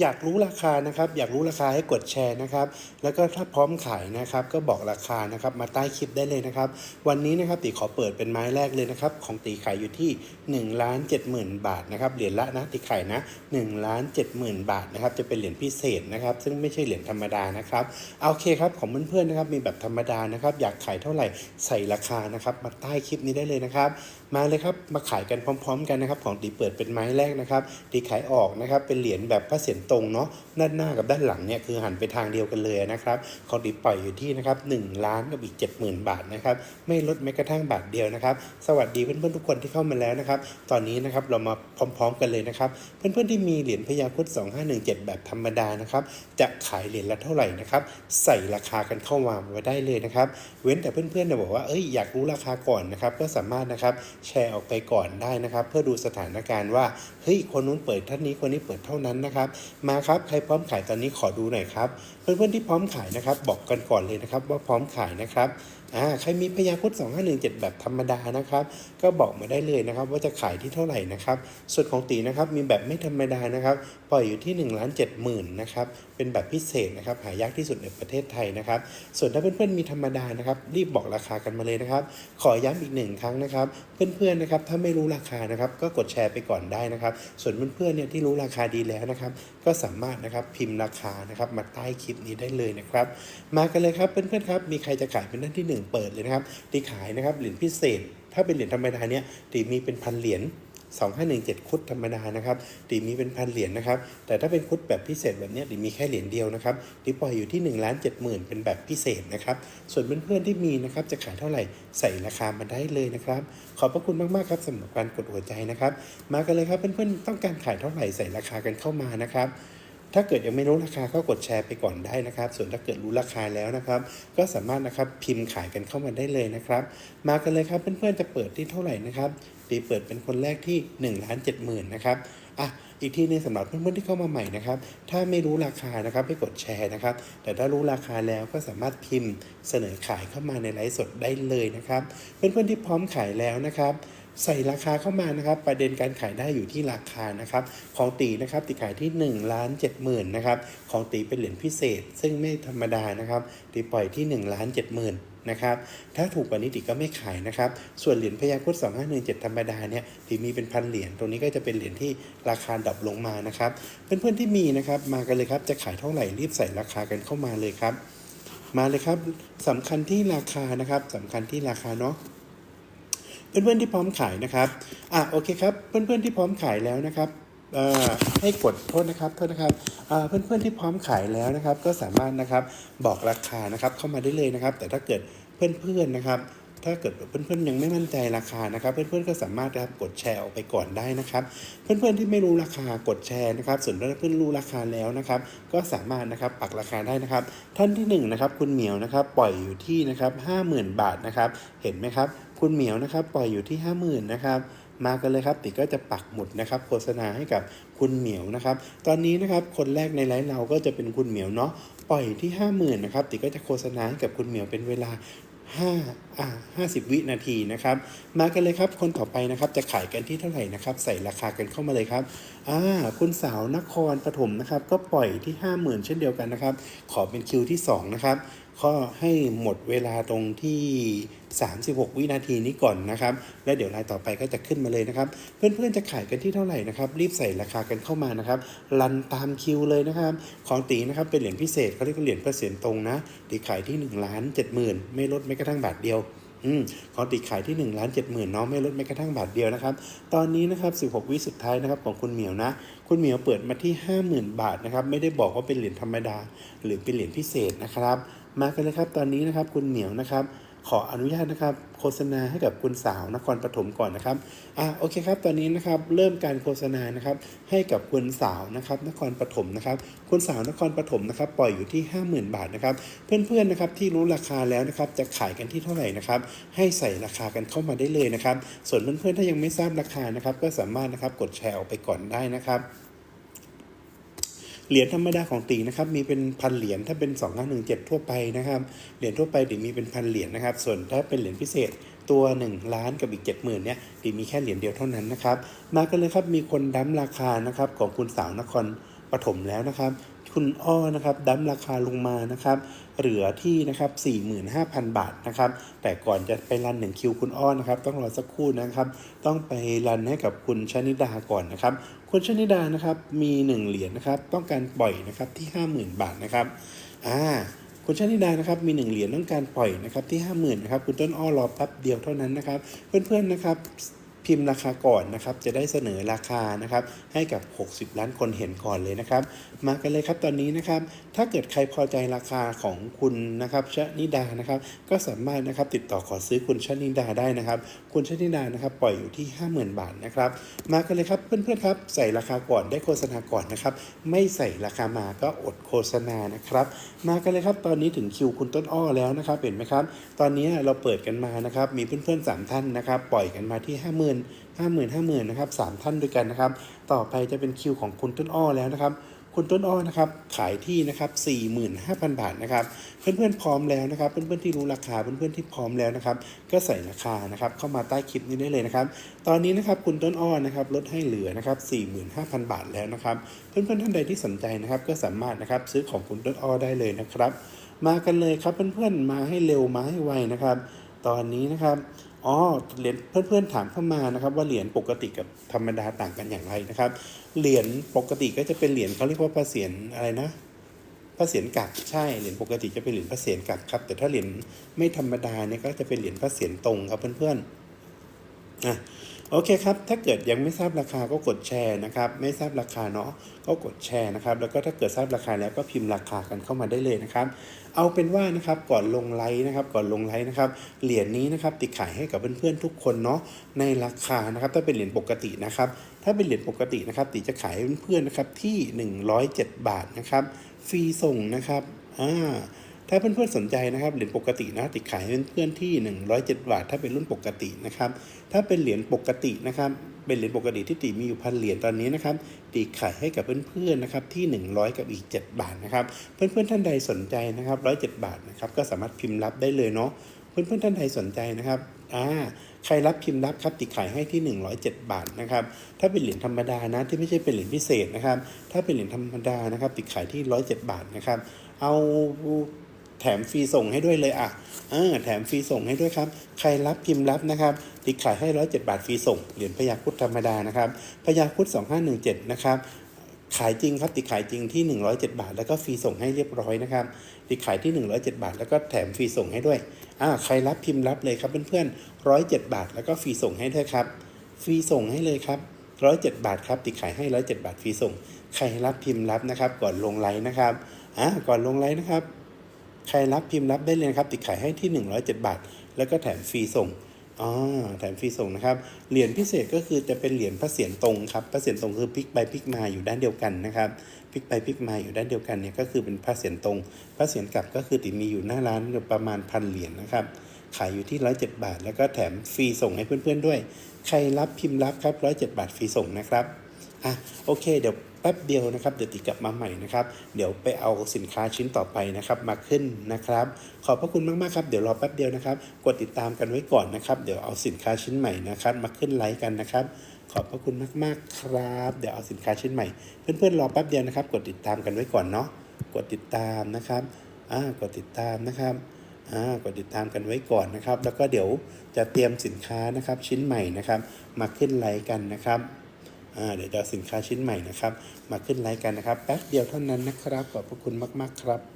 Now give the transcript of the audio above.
อยากรู้ราคานะครับ อยากรู้ราคาให้กดแชร์นะครับ แล้วก็ถ้าพร้อมขายนะครับ ก็บอกราคานะครับมาใต้คลิปได้เลยนะครับ วันนี้นะครับตีขอเปิดเป็นไม้แรกเลยนะครับ ของตีขายอยู่ที่1นึ่งล้านเจ็ดหมื่นบาทนะครับเหรียญละนะตีขายนะ1นึ่งล้านเจ็ดหมื่นบาทนะครับจะเป็นเหรียญพิเศษนะครับ ซึ่งไม่ใช่เหรียญธรรมดานะครับโอเคครับของเพื่อนๆนะครับมีแบบธรรมดานะครับ อยากขายเท่าไหร่ใส่ราคานะครับ มาใต้คลิปนี้ได้เลยนะครับ มาเลยครับมาขายกันพร้อม ๆ กันนะครับ ของตีเปิดเป็นไม้แรกนะครับตีขายออกนะครับเป็นเหรียญแบบพระเศียรตรงเนาะด้านหน้ากับด้านหลังเนี่ยคือหันไปทางเดียวกันเลยนะครับของตีปล่อยอยู่ที่นะครับ1ล้านกับอีก 70,000 บาทนะครับไม่ลดแม้กระทั่งบาทเดียวนะครับ สวัสดีเพื่อนๆทุกคนที่เข้ามาแล้วนะครับ ตอนนี้นะครับเรามาพร้อมๆกันเลยนะครับ เพื่อนๆที่มีเหรียญพญาครุด2517 แบบธรรมดานะครับ จะขายเหรียญละเท่าไหร่นะครับ ใส่ราคากันเข้ามาไว้ได้เลยนะครับ เว้นแต่เพื่อนๆจะบอกว่าเอ้ยอยากรู้ราคาก่อนนะครับ ก็สามารถนะครับแชร์ออกไปก่อนได้นะครับ เพื่อดูสถานการณ์ว่า เฮ้ยคนนู้นเปิดเท่านี้คนนี้เปิดเท่านั้นนะครับ มาครับใครพร้อมขายตอนนี้ขอดูหน่อยครับเพื่อนๆที่พร้อมขายนะครับ บอกกันก่อนเลยนะครับว่าพร้อมขายนะครับ อ่าใครมีพยาครุด2517 แบบธรรมดานะครับ ก็บอกมาได้เลยนะครับ ว่าจะขายที่เท่าไหร่นะครับส่วนของตีนะครับมีแบบไม่ธรรมดานะครับปล่อยอยู่ที่1นึ่งล้านเจ็ดหมื่นนะครับเป็นแบบพิเศษนะครับหายากที่สุดในประเทศไทยนะครับ ส่วนถ้าเพื่อนๆมีธรรมดานะครับรีบบอกราคากันมาเลยนะครับ ขอย้ำอีกหนึ่งครั้งนะครับ เพื่อนๆนะครับถ้าไม่รู้ราคานะครับ ก็กดแชร์ไปก่อนได้นะครับ ส่วนเพื่อนๆเนี่ยที่รู้ราคาดีแล้วนะครับ ก็สามารถนะครับพิมพ์ราคานะครับมาใต้คลิปนี้ได้เลยนะครับ มากันเลยครับเพื่อนๆครับมีใครจะขายเป็นท่านที่หนึ่งเปิดเลยนะครับตีขายนะครับเหรียญพิเศษ ถ้าเป็นเหรียญธรรมดาเนี่ยตีมีเป็นพันเหรียญ2517 คุดธรรมดานะครับตีมีเป็นพันเหรียญนะครับ แต่ถ้าเป็นคุดแบบพิเศษแบบเนี้ยตีมีแค่เหรียญเดียวนะครับตีปล่อยอยู่ที่1นึ่งล้านเจ็ดหมื่นเป็นแบบพิเศษนะครับ ส่วนเพื่อนๆที่มีนะครับจะขายเท่าไหร่ใส่ราคามาได้เลยนะครับ ขอบพระคุณมากๆครับสำหรับการกดหัวใจนะครับ มากันเลยครับเพื่อนๆต้องการขายเท่าไหร่ใส่ราคากันเข้ามานะครับ ถ้าเกิดยังไม่รู้ราคาก็กดแชร์ไปก่อนได้นะครับ ส่วนถ้าเกิดรู้ราคาแล้วนะครับ ก็สามารถนะครับพิมพ์ขายกันเข้ามาได้เลยนะครับ มากันเลยครับเพื่อนๆจะเปิดที่เท่าไหร่นะครับตีเปิดเป็นคนแรกที่1นึ่งล้านเจ็ดหมื่นนะครับอะอีกทีหนึงสำหรับเพื่อนๆที่เข้ามาใหม่นะครับ ถ้าไม่รู้ราคานะครับให้กดแชร์นะครับ แต่ถ้ารู้ราคาแล้วก็สามารถพิมพ์เสนอขายเข้ามาในไลฟ์สดได้เลยนะครับ เพื่อนๆที่พร้อมขายแล้วนะครับ ใส่ราคาเข้ามานะครับประเด็นการขายได้อยู่ที่ราคานะครับของตีนะครับตีขายที่1นึ่งล้านเจ็ดหมื่นนะครับของตีเป็นเหรียญพิเศษ ซึ่งไม่ธรรมดานะครับตีปล่อยที่1นึ่งล้านเจ็ดหมื่นนะครับถ้าถูกกว่านี้ตีก็ไม่ขายนะครับ ส่วนเหรียญพยาครุด2517ธรรมดาเนี่ยตีมีเป็นพันเหรียญตรงนี้ก็จะเป็นเหรียญที่ราคาดรอปลงมานะครับ เพื่อนๆที่มีนะครับมากันเลยครับจะขายเท่าไหร่รีบใส่ราคากันเข้ามาเลยครับ มาเลยครับสำคัญที่ราคานะครับสำคัญที่ราคาเนาะ เพื่อนๆที่พร้อมขายนะครับอะโอเคครับเพื่อนๆที่พร้อมขายแล้วนะครับอ่อให้กดโทษนะครับโทษนะครับอ่าเพื่อนๆที่พร้อมขายแล้วนะครับ ก็สามารถนะครับบอกราคานะครับเข้ามาได้เลยนะครับ แต่ถ้าเกิดเพื่อนๆนะครับ ถ้าเกิดเพื่อนๆยังไม่มั่นใจราคานะครับ เพื่อนๆก็สามารถนะครับกดแชร์ออกไปก่อนได้นะครับ เพื่อนๆที่ไม่รู้ราคากดแชร์นะครับ ส่วนถ้าเพื่อนรู้ราคาแล้วนะครับ ก็สามารถนะครับปักราคาได้นะครับ ท่านที่หนึ่งนะครับคุณเหมียวนะครับปล่อยอยู่ที่นะครับห้าหมื่นบาทนะครับ เห็นไหมครับคุณเหมียวนะครับปล่อยอยู่ที่ห้าหมื่นนะครับมากันเลยครับติก็จะปักหมุดนะครับโฆษณาให้กับคุณเหมียวนะครับ ตอนนี้นะครับคนแรกในไลฟ์เราก็จะเป็นคุณเหมียวเนาะปล่อยที่ห้าหมื่นนะครับติก็จะโฆษณาให้กับคุณเหมียวเป็นเวลา ห้าอ่าห้าสิบวินาทีนะครับ มากันเลยครับ คนต่อไปนะครับ จะขายกันที่เท่าไหร่นะครับ ใส่ราคากันเข้ามาเลยครับ อ่า คุณสาวนครปฐมนะครับ ก็ปล่อยที่ห้าหมื่นเช่นเดียวกันนะครับ ขอเป็นคิวที่สองนะครับ ก็ให้หมดเวลาตรงที่ 36 วินาทีนี้ก่อนนะครับ แล้วเดี๋ยวรายต่อไปก็จะขึ้นมาเลยนะครับ เพื่อนๆจะขายกันที่เท่าไหร่นะครับ รีบใส่ราคากันเข้ามานะครับ รันตามคิวเลยนะครับ ของตีนะครับเป็นเหรียญพิเศษเขาเรียกว่าเหรียญเปอร์เซ็นต์ตรงนะตีขายที่1ล้าน7หมื่นไม่ลดแม้กระทั่งบาทเดียวอของตีขายที่1นึ่งล้านเจ็ดหมื่นเนาะไม่ลดแม้กระทั่งบาทเดียวนะครับ ตอนนี้นะครับ16 วิสุดท้ายนะครับของคุณเหมียวนะ คุณเหมียวเปิดมาที่ 50,000 บาทนะครับ ไม่ได้บอกว่าเป็นเหรียญธรรมดา หรือเป็นเหรียญพิเศษนะครับ มากันเลยครับ ตอนนี้นะครับคุณเหมียวนะครับ ขออนุญาตนะครับ โฆษณาให้กับคุณสาวนครปฐมก่อนนะครับอะโอเคครับ ตอนนี้นะครับเริ่มการโฆษณานะครับ ให้กับคุณสาวนะครับนครปฐมนะครับ คุณสาวนครปฐมนะครับ ปล่อยอยู่ที่ 50,000 บาทนะครับ เพื่อนๆนะครับที่รู้ราคาแล้วนะครับ จะขายกันที่เท่าไหร่นะครับ ให้ใส่ราคากันเข้ามาได้เลยนะครับ ส่วนเพื่อนๆถ้ายังไม่ทราบราคานะครับ ก็สามารถนะครับกดแชร์ออกไปก่อนได้นะครับ เหรียญธรรมดาของตีนะครับมีเป็นพันเหรียญถ้าเป็น2 5 1 7ทั่วไปนะครับเหรียญทั่วไปตีมีเป็นพันเหรียญนะครับ ส่วนถ้าเป็นเหรียญพิเศษตัว 1 ล้านกับอีก 70,000เนี่ยตีมีแค่เหรียญเดียวเท่านั้นนะครับมากันเลยครับมีคนดั้มราคานะครับของคุณสาวนครปฐมแล้วนะครับ คุณอ้อนะครับดั้มราคาลงมานะครับ เหลือที่นะครับ45,000 บาทนะครับ แต่ก่อนจะไปรันหนึ่งคิวคุณอ้อนะครับ ต้องรอสักครู่นะครับ ต้องไปรันให้กับคุณชนิดาก่อนนะครับ คุณชนิดานะครับมี 1 เหรียญนะครับ ต้องการปล่อยนะครับที่ 50,000 บาทนะครับอ่าคุณชนิดานะครับมี 1 เหรียญต้องการปล่อยนะครับที่ 50,000นะครับคุณต้นอ้อรอแป๊บเดียวเท่านั้นนะครับ เพื่อนๆนะครับ พิมพ์ราคาก่อนนะครับ จะได้เสนอราคานะครับ ให้กับ 60 ล้านคนเห็นก่อนเลยนะครับ มากันเลยครับตอนนี้นะครับ ถ้าเกิดใครพอใจราคาของคุณนะครับชนิดานะครับ ก็สามารถนะครับติดต่อขอซื้อคุณชนิดาได้นะครับ คุณชนิดานะครับ ปล่อยอยู่ที่ 50,000 บาทนะครับ มากันเลยครับเพื่อนๆครับ ใส่ราคาก่อนได้โฆษณาก่อนนะครับ ไม่ใส่ราคามาก็อดโฆษณานะครับ มากันเลยครับตอนนี้ถึงคิวคุณต้นอ้อแล้วนะครับเห็นไหมครับ ตอนนี้เราเปิดกันมานะครับ มีเพื่อนๆ3ท่านนะครับ ปล่อยกันมาที่ 50,000 50,000 50,000นะครับ3ท่านด้วยกันนะครับ ต่อไปจะเป็นคิวของคุณต้นอ้อแล้วนะครับคุณต้นอ้อนะครับขายที่นะครับ45,000 บาทนะครับเพื่อนๆพร้อมแล้วนะครับ เพื่อนๆที่รู้ราคาเพื่อนๆที่พร้อมแล้วนะครับ ก็ใส่ราคานะครับเข้ามาใต้คลิปนี้ได้เลยนะครับ ตอนนี้นะครับคุณต้นอ้อนะครับลดให้เหลือนะครับ45,000 บาทแล้วนะครับ เพื่อนๆท่านใดที่สนใจนะครับ ก็สามารถนะครับซื้อของคุณต้นอ้อได้เลยนะครับ มากันเลยครับเพื่อนๆมาให้เร็วมาให้ไวนะครับ ตอนนี้นะครับ อ๋อเหรียญเพื่อนๆถามเข้ามานะครับ ว่าเหรียญปกติกับธรรมดาต่างกันอย่างไรนะครับ เหรียญปกติก็จะเป็นเหรียญเขาเรียกว่าพระเศียรอะไรนะพระเศียรกลับใช่เหรียญปกติจะเป็นเหรียญพระเศียรกลับครับ แต่ถ้าเหรียญไม่ธรรมดาเนี่ยก็จะเป็นเหรียญพระเศียรตรงครับเพื่อนๆอะ โอเคครับ ถ้าเกิดยังไม่ทราบราคาก็กดแชร์นะครับ ไม่ทราบราคาเนาะก็กดแชร์นะครับ แล้วก็ถ้าเกิดทราบราคาแล้วก็พิมพ์ราคากันเข้ามาได้เลยนะครับ เอาเป็นว่านะครับก่อนลงไลฟ์นะครับ ก่อนลงไลฟ์นะครับ เหรียญนี้นะครับติดขายให้กับเพื่อนๆทุกคนเนาะในราคานะครับ ถ้าเป็นเหรียญปกตินะครับ ถ้าเป็นเหรียญปกตินะครับติจะขายให้เพื่อนๆนะครับที่ 107 บาทนะครับ ฟรีส่งนะครับอ่า ถ้าเพื่อนๆสนใจนะครับเหรียญปกตินะติดขายให้เพื่อนๆที่ 107 บาท ถ้าเป็นรุ่นปกตินะครับถ้าเป็นเหรียญปกตินะครับเป็นเหรียญปกติที่ติมีอยู่พันเหรียญตอนนี้นะครับติขายให้กับเพื่อนๆนะครับที่ 100 กับอีก 7 บาทนะครับเพื่อนๆท่านใดสนใจนะครับ107 บาทนะครับก็สามารถพิมพ์รับได้เลยเนาะเพื่อนๆท่านใดสนใจนะครับอ่าใครรับพิมพ์รับครับติดขายให้ที่ 107 บาทนะครับถ้าเป็นเหรียญธรรมดานะที่ไม่ใช่เป็นเหรียญพิเศษนะครับถ้าเป็นเหรียญธรรมดานะครับติดขายที่ 107 บาทนะครับเอา แถมฟรีส่งให้ด้วยเลยอะเออแถมฟรีส่งให้ด้วยครับ ใครรับพิมพ์รับนะครับติดขายให้107บาทฟรีส่ง เหรียญพญาครุดธรรมดานะครับพญาครุด2517นะครับขายจริงครับติดขายจริงที่ 107 บาท แล้วก็ฟรีส่งให้เรียบร้อยนะครับติดขายที่ 107 บาท แล้วก็แถมฟรีส่งให้ด้วยอ่าใครรับพิมพ์รับเลยครับเพื่อนๆ107บาท แล้วก็ฟรีส่งให้ด้วยครับฟรีส่งให้เลยครับ107บาทครับติดขายให้107บาทฟรีส่ง ใครรับพิมพ์รับนะครับ ก่อนลงไลน์นะครับอ่าก่อนลงไลน์นะครับ ใครรับพิมพ์รับได้เลยนะครับ ติดขายให้ที่ 107 บาท แล้วก็แถมฟรีส่งอ๋อแถมฟรีส่งนะครับ เหรียญพิเศษก็คือจะเป็นเหรียญพระเศียรตรงครับ พระเศียรตรงคือพลิกไปพลิกมาอยู่ด้านเดียวกันนะครับ พลิกไปพลิกมาอยู่ด้านเดียวกันเนี่ยก็คือเป็นพระเศียรตรง พระเศียรกลับก็คือติดมีอยู่หน้าร้านประมาณพันเหรียญนะครับ ขายอยู่ที่107บาท แล้วก็แถมฟรีส่งให้เพื่อนๆด้วย ใครรับพิมพ์รับครับ107บาทฟรีส่งนะครับ อะโอเค เดี๋ยว ป๊บเดียวนะครับเดี๋ยวติดกลับมาใหม่นะครับ เดี๋ยวไปเอาสินค้าชิ้นต่อไปนะครับมาขึ้นนะครับ ขอบพระคุณมากๆครับเดี๋ยวรอแป๊บเดียวนะครับกดติดตามกันไว้ก่อนนะครับเดี๋ยวเอาสินค้าชิ้นใหม่นะครับ มาขึ้นไลฟ์กันนะครับ ขอบพระคุณมากๆครับ เดี๋ยวเอาสินค้าชิ้นใหม่ เพื่อนๆรอแป๊บเดียวนะครับ กดติดตามกันไว้ก่อนเนาะกดติดตามนะครับอ่ากดติดตามนะครับอ่ากดติดตามกันไว้ก่อนนะครับ แล้วก็เดี๋ยวจะเตรียมสินค้านะครับชิ้นใหม่นะครับ มาขึ้นไลฟ์กันนะครับ เดี๋ยวจะสินค้าชิ้นใหม่นะครับ มาขึ้นไลฟ์กันนะครับ แป๊บเดียวเท่านั้นนะครับ ขอบพระคุณมาก ๆ ครับ